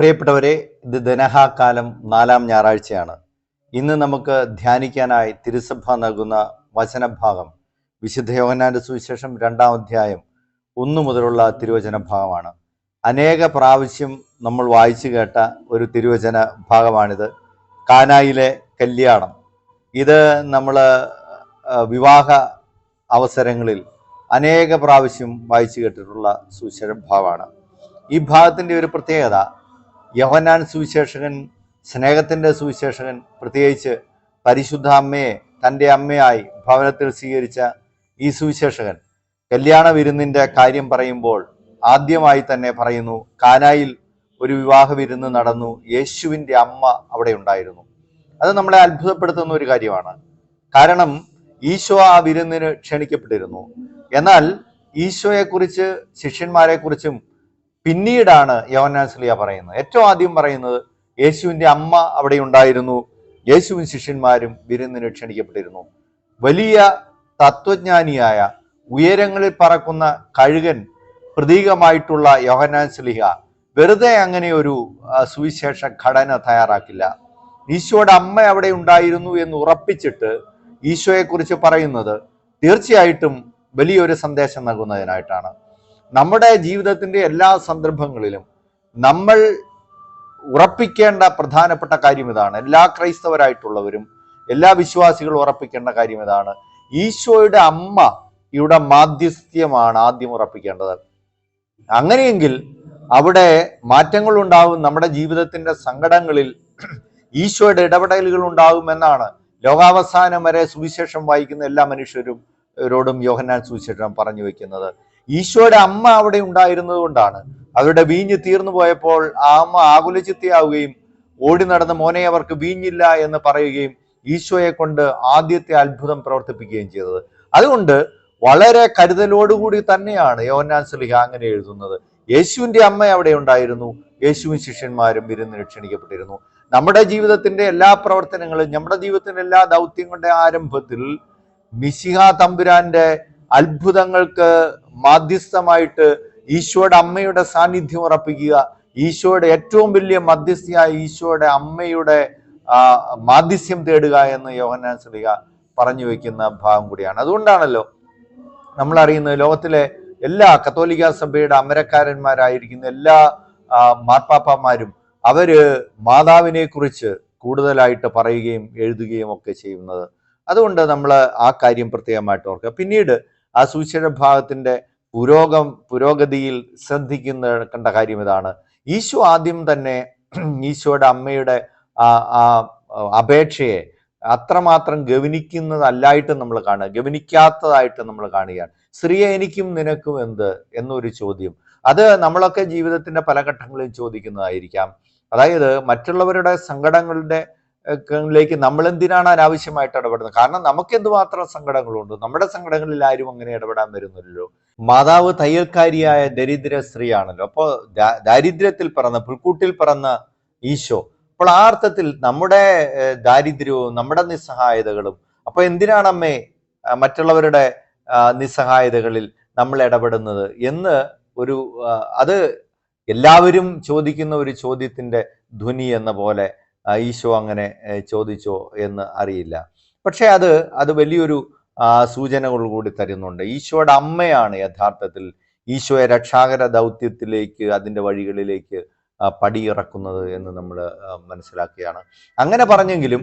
പ്രിയപ്പെട്ടവരെ ഇത് ധനഹാകാലം നാലാം ഞായറാഴ്ചയാണ്. ഇന്ന് നമുക്ക് ധ്യാനിക്കാനായി തിരുസഭ നൽകുന്ന വചനഭാഗം വിശുദ്ധ യോഹന്നാന്റെ സുവിശേഷം രണ്ടാം അധ്യായം ഒന്നു മുതലുള്ള തിരുവചന ഭാഗമാണ് അനേക പ്രാവശ്യം നമ്മൾ വായിച്ചു കേട്ട ഒരു തിരുവചന ഭാഗമാണിത് കാനായിലെ കല്യാണം. ഇത് നമ്മൾ വിവാഹ അവസരങ്ങളിൽ അനേക പ്രാവശ്യം വായിച്ചു കേട്ടിട്ടുള്ള സുവിശേഷ ഭാഗമാണ് ഈ ഭാഗത്തിന്റെ ഒരു പ്രത്യേകത യോഹന്നാൻ സുവിശേഷകൻ സ്നേഹത്തിന്റെ സുവിശേഷകൻ പ്രത്യേകിച്ച് പരിശുദ്ധ അമ്മയെ തന്റെ അമ്മയായി ഭവനത്തിൽ സ്വീകരിച്ച ഈ സുവിശേഷകൻ കല്യാണ വിരുന്നിന്റെ കാര്യം പറയുമ്പോൾ ആദ്യമായി തന്നെ പറയുന്നു കാനായിൽ ഒരു വിവാഹ വിരുന്ന് നടന്നു യേശുവിന്റെ അമ്മ അവിടെ ഉണ്ടായിരുന്നു. അത് നമ്മളെ അത്ഭുതപ്പെടുത്തുന്ന ഒരു കാര്യമാണ്. കാരണം ഈശോ ആ വിരുന്നിന് ക്ഷണിക്കപ്പെട്ടിരുന്നു. എന്നാൽ ഈശോയെക്കുറിച്ച് ശിഷ്യന്മാരെക്കുറിച്ചും പിന്നീടാണ് യോഹന്നാൻ സ്ലിയ പറയുന്നത്. ഏറ്റവും ആദ്യം പറയുന്നത് യേശുവിന്റെ അമ്മ അവിടെ ഉണ്ടായിരുന്നു. യേശുവും ശിഷ്യന്മാരും വിരുന്നിന് ക്ഷണിക്കപ്പെട്ടിരുന്നു. വലിയ തത്വജ്ഞാനിയായ ഉയരങ്ങളിൽ പറക്കുന്ന കഴുകൻ പ്രതീകമായിട്ടുള്ള യോഹന്നാൻ സ്ലിഹ വെറുതെ അങ്ങനെ ഒരു സുവിശേഷ ഘടന തയ്യാറാക്കില്ല. ഈശോയുടെ അമ്മ അവിടെ ഉണ്ടായിരുന്നു എന്ന് ഉറപ്പിച്ചിട്ട് ഈശോയെക്കുറിച്ച് പറയുന്നത് തീർച്ചയായിട്ടും വലിയൊരു സന്ദേശം നൽകുന്നതിനായിട്ടാണ്. നമ്മുടെ ജീവിതത്തിന്റെ എല്ലാ സന്ദർഭങ്ങളിലും നമ്മൾ ഉറപ്പിക്കേണ്ട പ്രധാനപ്പെട്ട കാര്യം ഇതാണ്. എല്ലാ ക്രൈസ്തവരായിട്ടുള്ളവരും എല്ലാ വിശ്വാസികളും ഉറപ്പിക്കേണ്ട കാര്യം ഇതാണ്. ഈശോയുടെ അമ്മ ഇവിടെ മാധ്യസ്ഥ്യമാണ് ആദ്യം ഉറപ്പിക്കേണ്ടത്. അങ്ങനെയെങ്കിൽ അവിടെ മാറ്റങ്ങൾ ഉണ്ടാവും. നമ്മുടെ ജീവിതത്തിന്റെ സങ്കടങ്ങളിൽ ഈശോയുടെ ഇടപെടലുകൾ ഉണ്ടാകുമെന്നാണ് ലോകാവസാനം വരെ സുവിശേഷം വായിക്കുന്ന എല്ലാ മനുഷ്യരും രോടും യോഹന്നാൻ സുവിശേഷം പറഞ്ഞു വെക്കുന്നത്. ഈശോയുടെ അമ്മ അവിടെ ഉണ്ടായിരുന്നതുകൊണ്ടാണ് അവരുടെ വീഞ്ഞ് തീർന്നു പോയപ്പോൾ ആ അമ്മ ആകുലചിത്തയാവുകയും ഓടി നടന്ന മോനെ അവർക്ക് വീഞ്ഞില്ല എന്ന് പറയുകയും ഈശോയെ കൊണ്ട് ആദ്യത്തെ അത്ഭുതം പ്രവർത്തിപ്പിക്കുകയും ചെയ്തത്. അതുകൊണ്ട് വളരെ കരുതലോടുകൂടി തന്നെയാണ് യോഹന്നാൻ സ്ലിഹ അങ്ങനെ എഴുതുന്നത്. യേശുവിന്റെ അമ്മ അവിടെ ഉണ്ടായിരുന്നു. യേശുവും ശിഷ്യന്മാരും വിരുന്നിന് ക്ഷണിക്കപ്പെട്ടിരുന്നു നമ്മുടെ ജീവിതത്തിന്റെ എല്ലാ പ്രവർത്തനങ്ങളും നമ്മുടെ ജീവിതത്തിന്റെ എല്ലാ ദൗത്യങ്ങളുടെ ആരംഭത്തിൽ മിശിഹ തമ്പുരാന്റെ അത്ഭുതങ്ങൾക്ക് മാധ്യസ്ഥമായിട്ട് ഈശോയുടെ അമ്മയുടെ സാന്നിധ്യം ഉറപ്പിക്കുക. ഈശോയുടെ ഏറ്റവും വലിയ മധ്യസ്ഥയായ ഈശോയുടെ അമ്മയുടെ മാധ്യസ്ഥ്യം തേടുക എന്ന് യോഹന്നാൻ ശ്രീക പറഞ്ഞു വെക്കുന്ന ഭാഗം കൂടിയാണ്. അതുകൊണ്ടാണല്ലോ നമ്മൾ അറിയുന്നത് ലോകത്തിലെ എല്ലാ കത്തോലിക്ക സഭയുടെ അമരക്കാരന്മാരായിരിക്കുന്ന എല്ലാ മാർപ്പാപ്പമാരും അവർ മാതാവിനെ കുറിച്ച് കൂടുതലായിട്ട് പറയുകയും എഴുതുകയും ഒക്കെ ചെയ്യുന്നത്. അതുകൊണ്ട് നമ്മൾ ആ കാര്യം പ്രത്യേകമായിട്ട് ഓർക്കുക. പിന്നീട് ആ സുവിശേഷ ഭാഗത്തിന്റെ പുരോഗം പുരോഗതിയിൽ ശ്രദ്ധിക്കുന്ന കണ്ട കാര്യം ഇതാണ്. ഈശോ ആദ്യം തന്നെ ഈശോയുടെ അമ്മയുടെ ആ അപേക്ഷയെ അത്രമാത്രം ഗവനിക്കുന്നതല്ലായിട്ട് നമ്മൾ കാണുക ഗവനിക്കാത്തതായിട്ട് നമ്മൾ കാണുകയാണ്. സ്ത്രീയെ എനിക്കും നിനക്കും എന്ത്? എന്നൊരു ചോദ്യം. അത് നമ്മളൊക്കെ ജീവിതത്തിന്റെ പല ഘട്ടങ്ങളിലും ചോദിക്കുന്നതായിരിക്കാം. അതായത് മറ്റുള്ളവരുടെ സങ്കടങ്ങളുടെ ലേക്ക് നമ്മൾ എന്തിനാണ് അനാവശ്യമായിട്ട് ഇടപെടുന്നത്? കാരണം നമുക്ക് എന്തുമാത്രം സങ്കടങ്ങളുണ്ട്? നമ്മുടെ സങ്കടങ്ങളിൽ ആരും അങ്ങനെ ഇടപെടാൻ വരുന്നില്ലല്ലോ. മാതാവ് തയ്യൽക്കാരിയായ ദരിദ്ര സ്ത്രീയാണല്ലോ. അപ്പോൾ ദാരിദ്ര്യത്തിൽ പിറന്ന പുൽക്കൂട്ടിൽ പിറന്ന ഈശോ അപ്പോൾ ആ അർത്ഥത്തിൽ നമ്മുടെ ദാരിദ്ര്യവും നമ്മുടെ നിസ്സഹായതകളും അപ്പൊ എന്തിനാണ് അമ്മേ മറ്റുള്ളവരുടെ നിസ്സഹായതകളിൽ നമ്മൾ ഇടപെടുന്നത് എന്ന് ഒരു അത് എല്ലാവരും ചോദിക്കുന്ന ഒരു ചോദ്യത്തിന്റെ ധ്വനി എന്ന പോലെ ഈശോ അങ്ങനെ ചോദിച്ചോ എന്ന് അറിയില്ല. പക്ഷെ അത് അത് വലിയൊരു സൂചനകൾ കൂടി തരുന്നുണ്ട്. ഈശോയുടെ അമ്മയാണ് യഥാർത്ഥത്തിൽ ഈശോയെ രക്ഷാകര ദൗത്യത്തിലേക്ക് അതിന്റെ വഴികളിലേക്ക് പടിയിറക്കുന്നത് എന്ന് നമ്മൾ മനസ്സിലാക്കുകയാണ്. അങ്ങനെ പറഞ്ഞെങ്കിലും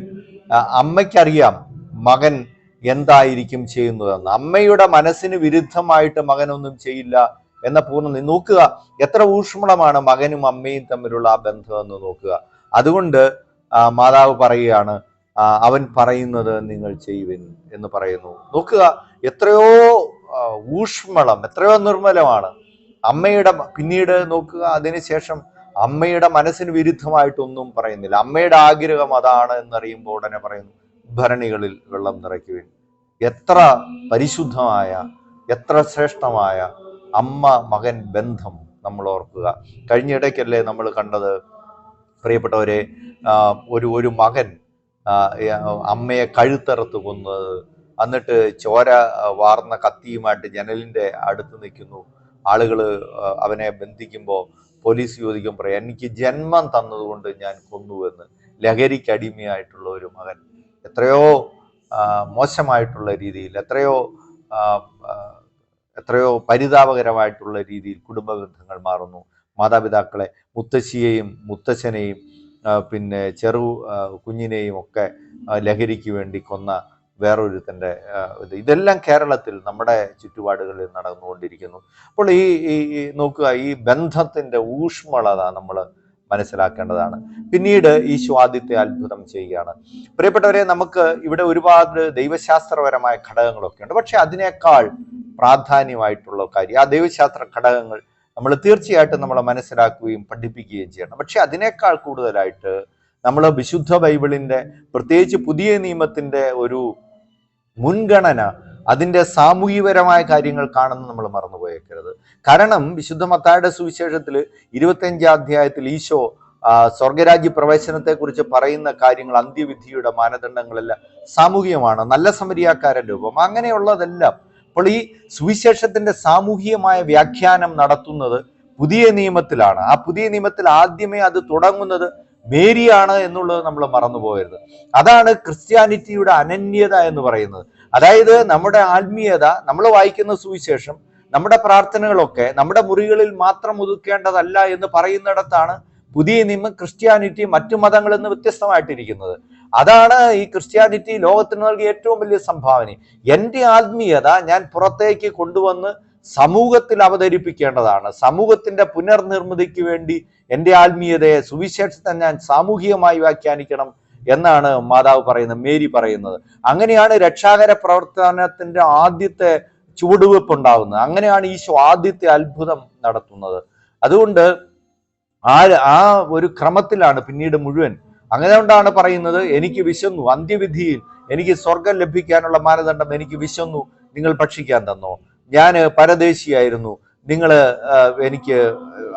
അമ്മയ്ക്കറിയാം മകൻ എന്തായിരിക്കും ചെയ്യുന്നതെന്ന്. അമ്മയുടെ മനസ്സിന് വിരുദ്ധമായിട്ട് മകനൊന്നും ചെയ്യില്ല എന്ന പൂർണ നോക്കുക എത്ര ഊഷ്മളമാണ് മകനും അമ്മയും തമ്മിലുള്ള ആ ബന്ധം എന്ന് നോക്കുക. അതുകൊണ്ട് മാതാവ് പറയുകയാണ് അവൻ പറയുന്നത് നിങ്ങൾ ചെയ്യുവിൻ എന്ന് പറയുന്നു. നോക്കുക എത്രയോ ഊഷ്മളം എത്രയോ നിർമ്മലമാണ്. അമ്മയുടെ പിന്നീട് നോക്കുക അതിനുശേഷം അമ്മയുടെ മനസ്സിന് വിരുദ്ധമായിട്ടൊന്നും പറയുന്നില്ല. അമ്മയുടെ ആഗ്രഹം അതാണ് എന്നറിയുമ്പോൾ ഉടനെ പറയുന്നു ഭരണികളിൽ വെള്ളം നിറയ്ക്കുവിൻ. എത്ര പരിശുദ്ധമായ എത്ര ശ്രേഷ്ഠമായ അമ്മ മകൻ ബന്ധം നമ്മൾ ഓർക്കുക. കഴിഞ്ഞ ഇടയ്ക്കല്ലേ നമ്മൾ കണ്ടത് പ്രിയപ്പെട്ടവരെ ഒരു ഒരു മകൻ അമ്മയെ കഴുത്തറത്ത് കൊന്നത്. എന്നിട്ട് ചോര വാർന്ന കത്തിയുമായിട്ട് ജനലിന്റെ അടുത്ത് നിൽക്കുന്നു. ആളുകൾ അവനെ ബന്ധിക്കുമ്പോൾ പോലീസ് ചോദിക്കും പറയാം എനിക്ക് ജന്മം തന്നതുകൊണ്ട് ഞാൻ കൊന്നുവെന്ന്. ലഹരിക്ക് അടിമയായിട്ടുള്ള ഒരു മകൻ. എത്രയോ മോശമായിട്ടുള്ള രീതിയിൽ എത്രയോ എത്രയോ പരിതാപകരമായിട്ടുള്ള രീതിയിൽ കുടുംബ ബന്ധങ്ങൾ മാറുന്നു. മാതാപിതാക്കളെ മുത്തശ്ശിയെയും മുത്തച്ഛനെയും പിന്നെ ചെറു കുഞ്ഞിനെയും ഒക്കെ ലഹരിക്ക് വേണ്ടി കൊന്ന വേറൊരുത്തന്റെ ഇത് ഇതെല്ലാം കേരളത്തിൽ നമ്മുടെ ചുറ്റുപാടുകളിൽ നടന്നുകൊണ്ടിരിക്കുന്നു. അപ്പോൾ ഈ ഈ ഈ നോക്കുക ഈ ബന്ധത്തിന്റെ ഊഷ്മളത നമ്മൾ മനസ്സിലാക്കേണ്ടതാണ്. പിന്നീട് ഈ ആദ്യത്തെ അത്ഭുതം ചെയ്യുകയാണ്. പ്രിയപ്പെട്ടവരെ നമുക്ക് ഇവിടെ ഒരുപാട് ദൈവശാസ്ത്രപരമായ ഘടകങ്ങളൊക്കെ ഉണ്ട്. പക്ഷെ അതിനേക്കാൾ പ്രാധാന്യമായിട്ടുള്ള കാര്യം ആ ദൈവശാസ്ത്ര ഘടകങ്ങൾ നമ്മൾ തീർച്ചയായിട്ടും നമ്മളെ മനസ്സിലാക്കുകയും പഠിപ്പിക്കുകയും ചെയ്യണം. പക്ഷെ അതിനേക്കാൾ കൂടുതലായിട്ട് നമ്മൾ വിശുദ്ധ ബൈബിളിന്റെ പ്രത്യേകിച്ച് പുതിയ നിയമത്തിന്റെ ഒരു മുൻഗണന അതിന്റെ സാമൂഹികപരമായ കാര്യങ്ങൾ കാണുന്ന നമ്മൾ മറന്നുപോയേക്കരുത്. കാരണം വിശുദ്ധ മത്തായുടെ സുവിശേഷത്തിൽ ഇരുപത്തഞ്ചാം അധ്യായത്തിൽ ഈശോ സ്വർഗരാജ്യ പ്രവേശനത്തെക്കുറിച്ച് പറയുന്ന കാര്യങ്ങൾ അന്ത്യവിധിയുടെ മാനദണ്ഡങ്ങളെല്ലാം സാമൂഹികമാണ് നല്ല സമരിയാക്കാരൻ രൂപം അങ്ങനെയുള്ളതെല്ലാം അപ്പോൾ ഈ സുവിശേഷത്തിന്റെ സാമൂഹികമായ വ്യാഖ്യാനം നടത്തുന്നത് പുതിയ നിയമത്തിലാണ്. ആ പുതിയ നിയമത്തിൽ ആദ്യമേ അത് തുടങ്ങുന്നത് മേരിയാണ് എന്നുള്ളത് നമ്മൾ മറന്നുപോകരുത്. അതാണ് ക്രിസ്ത്യാനിറ്റിയുടെ അനന്യത എന്ന് പറയുന്നത്. അതായത് നമ്മുടെ ആത്മീയത നമ്മൾ വായിക്കുന്ന സുവിശേഷം നമ്മുടെ പ്രാർത്ഥനകളൊക്കെ നമ്മുടെ മുറികളിൽ മാത്രം ഒതുക്കേണ്ടതല്ല എന്ന് പറയുന്നിടത്താണ് പുതിയ നിയമം ക്രിസ്ത്യാനിറ്റി മറ്റു മതങ്ങളിൽ നിന്ന് വ്യത്യസ്തമായിട്ടിരിക്കുന്നത്. അതാണ് ഈ ക്രിസ്ത്യാനിറ്റി ലോകത്തിന് നൽകിയ ഏറ്റവും വലിയ സംഭാവന. എന്റെ ആത്മീയത ഞാൻ പുറത്തേക്ക് കൊണ്ടുവന്ന് സമൂഹത്തിൽ അവതരിപ്പിക്കേണ്ടതാണ്. സമൂഹത്തിന്റെ പുനർനിർമ്മിതിക്ക് വേണ്ടി എന്റെ ആത്മീയതയെ സുവിശേഷത്തെ ഞാൻ സാമൂഹികമായി വ്യാഖ്യാനിക്കണം എന്നാണ് മാതാവ് പറയുന്നത് മേരി പറയുന്നത്. അങ്ങനെയാണ് രക്ഷാകര പ്രവർത്തനത്തിന്റെ ആദ്യത്തെ ചുവടുവെപ്പ് ഉണ്ടാകുന്നത് അങ്ങനെയാണ് ഈശോ ആദ്യത്തെ അത്ഭുതം നടത്തുന്നത്. അതുകൊണ്ട് ആ ആ ഒരു ക്രമത്തിലാണ് പിന്നീട് മുഴുവൻ. അങ്ങനെ കൊണ്ടാണ് പറയുന്നത് എനിക്ക് വിശന്നു. അന്ത്യവിധിയിൽ എനിക്ക് സ്വർഗം ലഭിക്കാനുള്ള മാനദണ്ഡം എനിക്ക് വിശന്നു. നിങ്ങൾ ഭക്ഷിക്കാൻ തന്നോ? ഞാൻ പരദേശിയായിരുന്നു. നിങ്ങൾ എനിക്ക്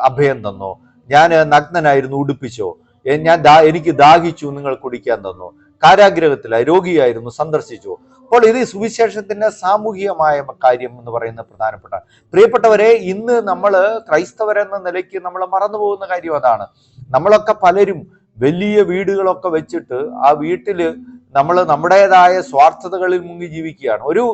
അഭയം തന്നോ? ഞാൻ നഗ്നനായിരുന്നു ഉടുപ്പിച്ചോ? ഞാൻ എനിക്ക് ദാഹിച്ചു നിങ്ങൾ കുടിക്കാൻ തന്നോ? കാരാഗ്രഹത്തിലായി രോഗിയായിരുന്നു സന്ദർശിച്ചു. അപ്പോൾ ഇത് സുവിശേഷത്തിന്റെ സാമൂഹികമായ കാര്യം എന്ന് പറയുന്ന പ്രധാനപ്പെട്ട പ്രിയപ്പെട്ടവരെ ഇന്ന് നമ്മൾ ക്രൈസ്തവരെന്ന നിലയ്ക്ക് നമ്മൾ മറന്നുപോകുന്ന കാര്യം അതാണ്. നമ്മളൊക്കെ പലരും വലിയ വീടുകളൊക്കെ വെച്ചിട്ട് ആ വീട്ടിൽ നമ്മൾ നമ്മുടേതായ സ്വാർത്ഥതകളിൽ മുങ്ങി ജീവിക്കുകയാണ്. ഒരു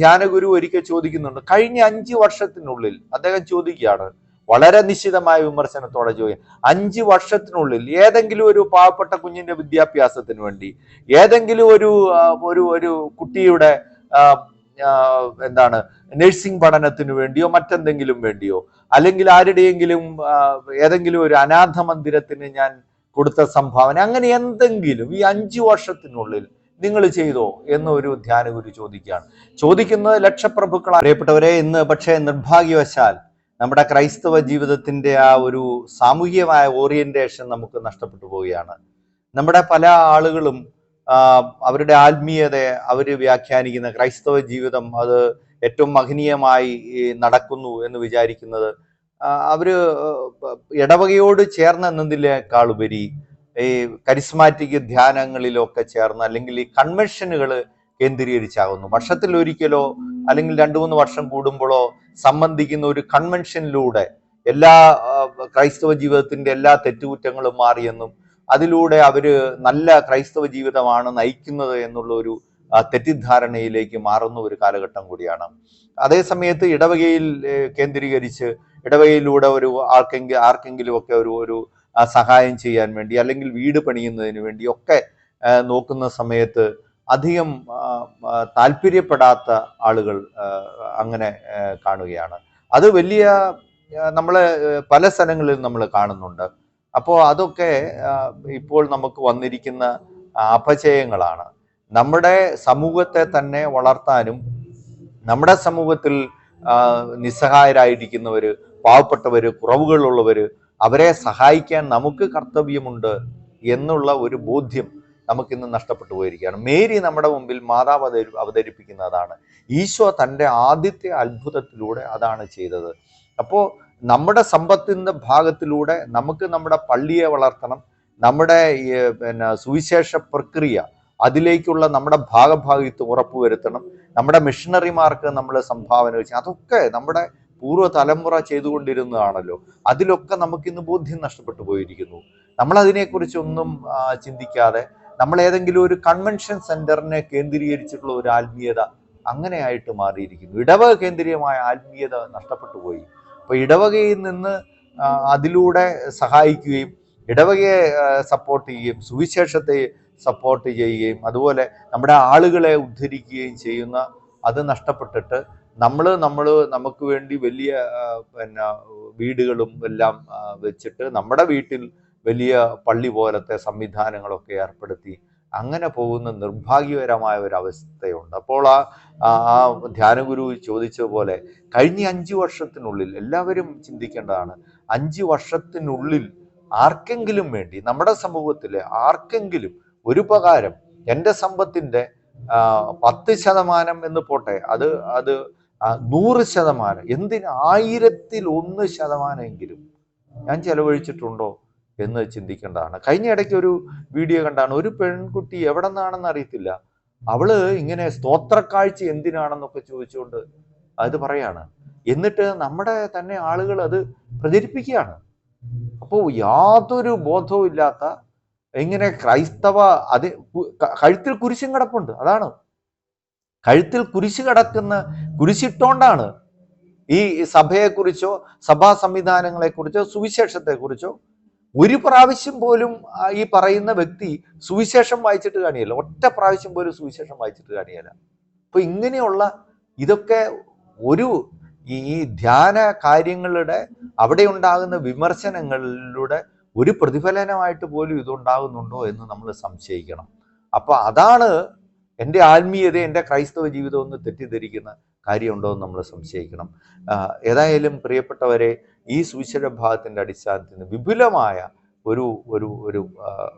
ധ്യാനഗുരു ഒരിക്കൽ ചോദിക്കുന്നുണ്ട് കഴിഞ്ഞ അഞ്ച് വർഷത്തിനുള്ളിൽ? അദ്ദേഹം ചോദിക്കുകയാണ് വളരെ നിശ്ചിതമായ വിമർശനത്തോടെ ചോദ്യം അഞ്ച് വർഷത്തിനുള്ളിൽ ഏതെങ്കിലും ഒരു പാവപ്പെട്ട കുഞ്ഞിന്റെ വിദ്യാഭ്യാസത്തിന് വേണ്ടി ഏതെങ്കിലും ഒരു ഒരു ഒരു കുട്ടിയുടെ എന്താണ് നഴ്സിംഗ് പഠനത്തിന് വേണ്ടിയോ മറ്റെന്തെങ്കിലും വേണ്ടിയോ അല്ലെങ്കിൽ ആരുടെയെങ്കിലും ഏതെങ്കിലും ഒരു അനാഥ മന്ദിരത്തിന് ഞാൻ കൊടുത്ത സംഭാവന അങ്ങനെ എന്തെങ്കിലും ഈ അഞ്ച് വർഷത്തിനുള്ളിൽ നിങ്ങൾ ചെയ്തോ എന്നൊരു ധ്യാനഗുരു ചോദിക്കുകയാണ്. ചോദിക്കുന്നത് ലക്ഷപ്രഭുക്കളാണ്. അറിയപ്പെട്ടവരെ ഇന്ന് പക്ഷേ നിർഭാഗ്യവശാൽ നമ്മുടെ ക്രൈസ്തവ ജീവിതത്തിന്റെ ആ ഒരു സാമൂഹികമായ ഓറിയന്റേഷൻ നമുക്ക് നഷ്ടപ്പെട്ടു പോവുകയാണ്. നമ്മുടെ പല ആളുകളും അവരുടെ ആത്മീയതയെ അവർ വ്യാഖ്യാനിക്കുന്ന ക്രൈസ്തവ ജീവിതം അത് ഏറ്റവും മഹനീയമായി നടക്കുന്നു എന്ന് വിചാരിക്കുന്നത് അവർ ഇടവകയോട് ചേർന്ന് എന്നതിനേക്കാളുപരി ഈ കരിസ്മാറ്റിക് ധ്യാനങ്ങളിലൊക്കെ ചേർന്ന് അല്ലെങ്കിൽ ഈ കൺവെൻഷനുകൾ കേന്ദ്രീകരിച്ചാകുന്നു. വർഷത്തിൽ ഒരിക്കലോ അല്ലെങ്കിൽ രണ്ടു മൂന്ന് വർഷം കൂടുമ്പോഴോ സംബന്ധിക്കുന്ന ഒരു കൺവെൻഷനിലൂടെ എല്ലാ ക്രൈസ്തവ ജീവിതത്തിന്റെ എല്ലാ തെറ്റുകുറ്റങ്ങളും മാറിയെന്നും അതിലൂടെ അവർ നല്ല ക്രൈസ്തവ ജീവിതമാണ് നയിക്കുന്നത് എന്നുള്ള ഒരു തെറ്റിദ്ധാരണയിലേക്ക് മാറുന്ന ഒരു കാലഘട്ടം കൂടിയാണ്. അതേ സമയത്ത് ഇടവകയിൽ കേന്ദ്രീകരിച്ച് ഇടവകയിലൂടെ ഒരു ആർക്കെങ്കിലും ആർക്കെങ്കിലും ഒക്കെ ഒരു ഒരു സഹായം ചെയ്യാൻ വേണ്ടി അല്ലെങ്കിൽ വീട് പണിയുന്നതിന് വേണ്ടി ഒക്കെ നോക്കുന്ന സമയത്ത് അധികം താല്പര്യപ്പെടാത്ത ആളുകൾ അങ്ങനെ കാണുകയാണ്. അത് വലിയ നമ്മൾ പല സ്ഥലങ്ങളിൽ നമ്മൾ കാണുന്നുണ്ട്. അപ്പോൾ അതൊക്കെ ഇപ്പോൾ നമുക്ക് വന്നിരിക്കുന്ന അപചയങ്ങളാണ്. നമ്മുടെ സമൂഹത്തെ തന്നെ വളർത്താനും നമ്മുടെ സമൂഹത്തിൽ നിസ്സഹായരായിരിക്കുന്നവർ പാവപ്പെട്ടവർ കുറവുകളുള്ളവർ അവരെ സഹായിക്കാൻ നമുക്ക് കർത്തവ്യമുണ്ട് എന്നുള്ള ഒരു ബോധ്യം നമുക്കിന്ന് നഷ്ടപ്പെട്ടു പോയിരിക്കുകയാണ്. മേരി നമ്മുടെ മുമ്പിൽ മാതാവ് അവതരി അവതരിപ്പിക്കുന്നതാണ്. ഈശോ തന്റെ ആദ്യത്തെ അത്ഭുതത്തിലൂടെ അതാണ് ചെയ്തത്. അപ്പോൾ നമ്മുടെ സമ്പത്തിന്റെ ഭാഗത്തിലൂടെ നമുക്ക് നമ്മുടെ പള്ളിയെ വളർത്തണം. നമ്മുടെ പിന്നെ സുവിശേഷ പ്രക്രിയ അതിലേക്കുള്ള നമ്മുടെ ഭാഗഭാഗിത്വം ഉറപ്പുവരുത്തണം. നമ്മുടെ മിഷണറിമാർക്ക് നമ്മൾ സംഭാവന വെച്ച് അതൊക്കെ നമ്മുടെ പൂർവ തലമുറ ചെയ്തുകൊണ്ടിരുന്നതാണല്ലോ. അതിലൊക്കെ നമുക്കിന്ന് ബോധ്യം നഷ്ടപ്പെട്ടു പോയിരിക്കുന്നു. നമ്മളതിനെക്കുറിച്ചൊന്നും ചിന്തിക്കാതെ നമ്മൾ ഏതെങ്കിലും ഒരു കൺവെൻഷൻ സെന്ററിനെ കേന്ദ്രീകരിച്ചിട്ടുള്ള ഒരു ആത്മീയത അങ്ങനെയായിട്ട് മാറിയിരിക്കുന്നു. ഇടവക കേന്ദ്രീയമായ ആത്മീയത നഷ്ടപ്പെട്ടു പോയി. അപ്പൊ ഇടവകയിൽ നിന്ന് അതിലൂടെ സഹായിക്കുകയും ഇടവകയെ സപ്പോർട്ട് ചെയ്യുകയും സുവിശേഷത്തെ സപ്പോർട്ട് ചെയ്യുകയും അതുപോലെ നമ്മുടെ ആളുകളെ ഉദ്ധരിക്കുകയും ചെയ്യുന്ന അത് നഷ്ടപ്പെട്ടിട്ട് നമ്മൾ നമ്മൾ നമുക്ക് വേണ്ടി വലിയ പിന്നെ വീടുകളും എല്ലാം വെച്ചിട്ട് നമ്മുടെ വീട്ടിൽ വലിയ പള്ളി പോലത്തെ സംവിധാനങ്ങളൊക്കെ ഏർപ്പെടുത്തി അങ്ങനെ പോകുന്ന നിർഭാഗ്യകരമായ ഒരു അവസ്ഥയുണ്ട്. അപ്പോൾ ആ ആ- ധ്യാനഗുരു ചോദിച്ചതുപോലെ കഴിഞ്ഞ അഞ്ചു വർഷത്തിനുള്ളിൽ എല്ലാവരും ചിന്തിക്കേണ്ടതാണ് അഞ്ച് വർഷത്തിനുള്ളിൽ ആർക്കെങ്കിലും വേണ്ടി നമ്മുടെ സമൂഹത്തിലെ ആർക്കെങ്കിലും ഒരു ഉപകാരം എന്റെ സമ്പത്തിന്റെ പത്ത് ശതമാനം എന്ന് പോട്ടെ അത് അത് നൂറ് ശതമാനം എന്തിന് ആയിരത്തിൽ ഒന്ന് ശതമാനമെങ്കിലും ഞാൻ ചെലവഴിച്ചിട്ടുണ്ടോ? എന്ന് ചിന്തിക്കേണ്ടതാണ്. കഴിഞ്ഞ ഇടയ്ക്ക് ഒരു വീഡിയോ കണ്ടാണ് ഒരു പെൺകുട്ടി എവിടെ നിന്നാണെന്ന് അറിയത്തില്ല. അവൾ ഇങ്ങനെ സ്തോത്രക്കാഴ്ച എന്തിനാണെന്നൊക്കെ ചോദിച്ചുകൊണ്ട് അത് പറയാണ്. എന്നിട്ട് നമ്മുടെ തന്നെ ആളുകൾ അത് പ്രചരിപ്പിക്കുകയാണ്. അപ്പോൾ യാതൊരു ബോധവും ഇല്ലാത്ത ഇങ്ങനെ ക്രൈസ്തവ അത് കഴുത്തിൽ കുരിശും കിടപ്പുണ്ട്. അതാണ്. കഴുത്തിൽ കുരിശ് കിടക്കുന്ന കുരിശിട്ടോണ്ടാണ് ഈ സഭയെക്കുറിച്ചോ സഭാ സംവിധാനങ്ങളെക്കുറിച്ചോ സുവിശേഷത്തെക്കുറിച്ചോ ഒരു പ്രാവശ്യം പോലും ഈ പറയുന്ന വ്യക്തി സുവിശേഷം വായിച്ചിട്ട് കാണിയല്ല. ഒറ്റ പ്രാവശ്യം പോലും സുവിശേഷം വായിച്ചിട്ട് കാണിയല്ല. അപ്പൊ ഇങ്ങനെയുള്ള ഇതൊക്കെ ഒരു ഈ ധ്യാന കാര്യങ്ങളുടെ അവിടെ ഉണ്ടാകുന്ന വിമർശനങ്ങളിലൂടെ ഒരു പ്രതിഫലനമായിട്ട് പോലും ഇതുണ്ടാകുന്നുണ്ടോ എന്ന് നമ്മൾ സംശയിക്കണം. അപ്പൊ അതാണ് എന്റെ ആത്മീയത എന്റെ ക്രൈസ്തവ ജീവിതം ഒന്ന് തെറ്റിദ്ധരിക്കുന്ന കാര്യമുണ്ടോ എന്ന് നമ്മൾ സംശയിക്കണം. ഏതായാലും പ്രിയപ്പെട്ടവരെ ഈ സുവിശേഷ ഭാഗത്തിന്റെ അടിസ്ഥാനത്തിൽ നിന്ന് വിപുലമായ ഒരു ഒരു ഒരു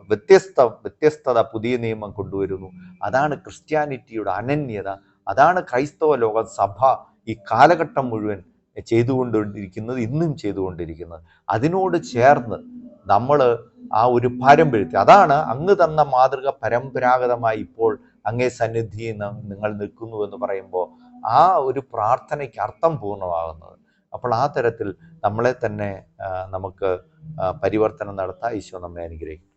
വ്യത്യസ്ത വ്യത്യസ്തത പുതിയ നിയമം കൊണ്ടുവരുന്നു. അതാണ് ക്രിസ്ത്യാനിറ്റിയുടെ അനന്യത. അതാണ് ക്രൈസ്തവ ലോക സഭ ഈ കാലഘട്ടം മുഴുവൻ ചെയ്തുകൊണ്ടിരിക്കുന്നത് ഇന്നും ചെയ്തുകൊണ്ടിരിക്കുന്നത്. അതിനോട് ചേർന്ന് നമ്മൾ ആ ഒരു പാരമ്പര്യത്തെ അതാണ് അങ്ങ് തന്ന മാതൃക പരമ്പരാഗതമായി ഇപ്പോൾ അങ്ങേ സന്നിധിയിൽ നിങ്ങൾ നിൽക്കുന്നു എന്ന് പറയുമ്പോൾ ആ ഒരു പ്രാർത്ഥനയ്ക്ക് അർത്ഥം പൂർണമാകുന്നത്. അപ്പോൾ ആ തരത്തിൽ നമ്മളെ തന്നെ നമുക്ക് പരിവർത്തനം നടത്താൻ ഈശോ നമ്മെ അനുഗ്രഹിക്കും.